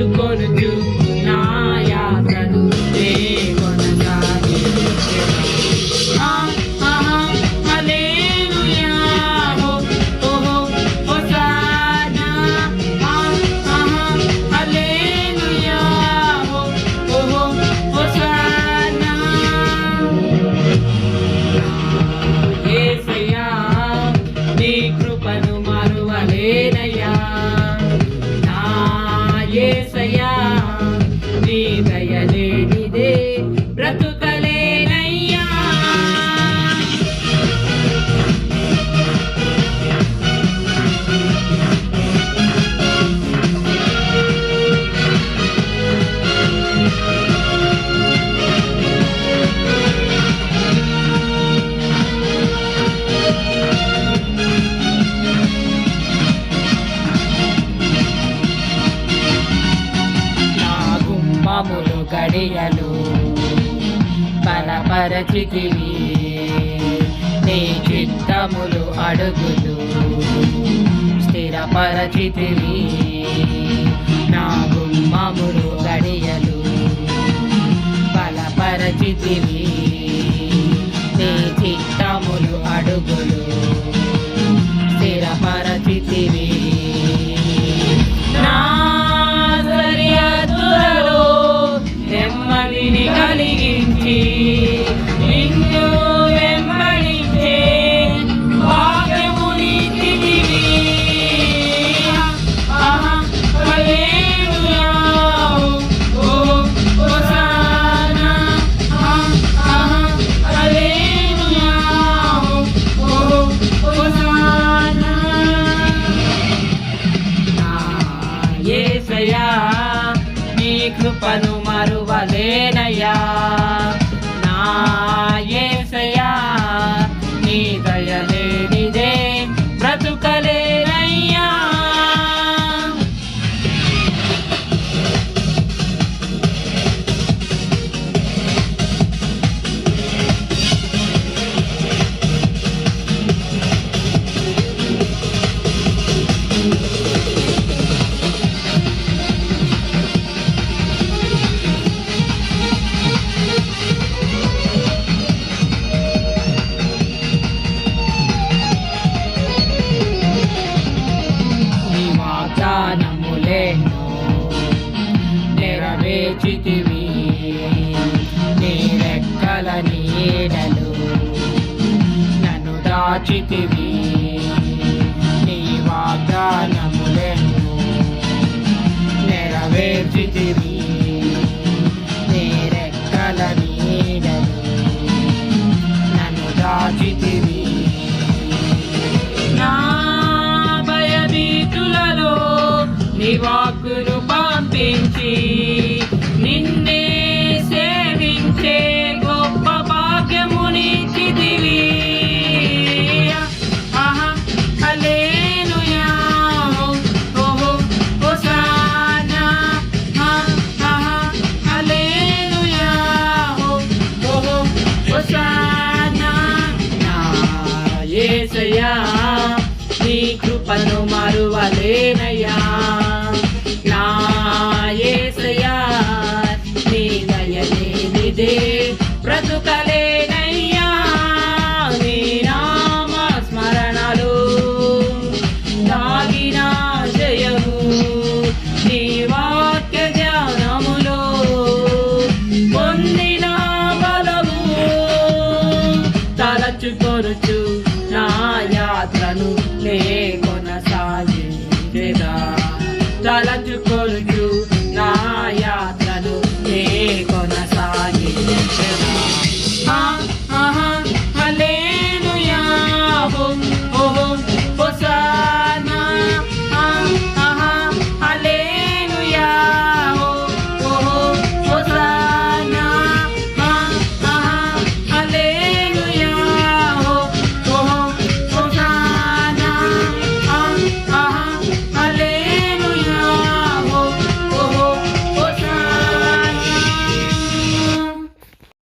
de glória. గడియలు బలపరచితివి నీ చిత్తములు అడుగులు. స్థిరపరచితివి నా గుమ్మములు గడియలు. బలపరచితివి యేసయ్యా నీ కృపను మరువలేనయ్యా. నా రెక్కల నీడలు నన్ను దాచితివి. నీ వాగ్దానములేనో నెరవేర్చితివి. నీ రెక్కల నీడలు నన్ను దాచితివి. నా భయభీతులలో నీ వాక్కును పంపించి ఏసయ్యా నీ కృపను మరువలేనయ్యా. నా ఏసయ్యా నీ దయలేనిదే బ్రతుకలే తలచుకొనుచు నా యాత్రను నే కొనసాగించేదా